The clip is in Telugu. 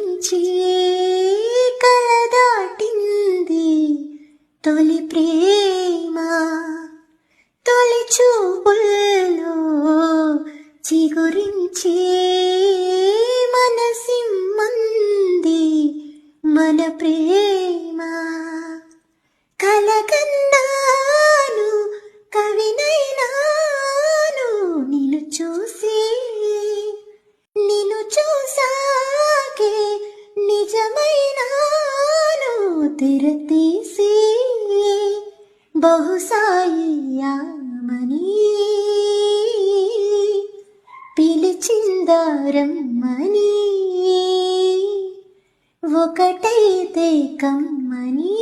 నిదురించి తొలి ప్రేమ. తొలి చూపుల్లో చిగురించి మనసిమ్మంది మన ప్రేమ. తెరతీసి బహుశాయమని పిలిచిందారమ్మని. ఒకటైతే కమ్మని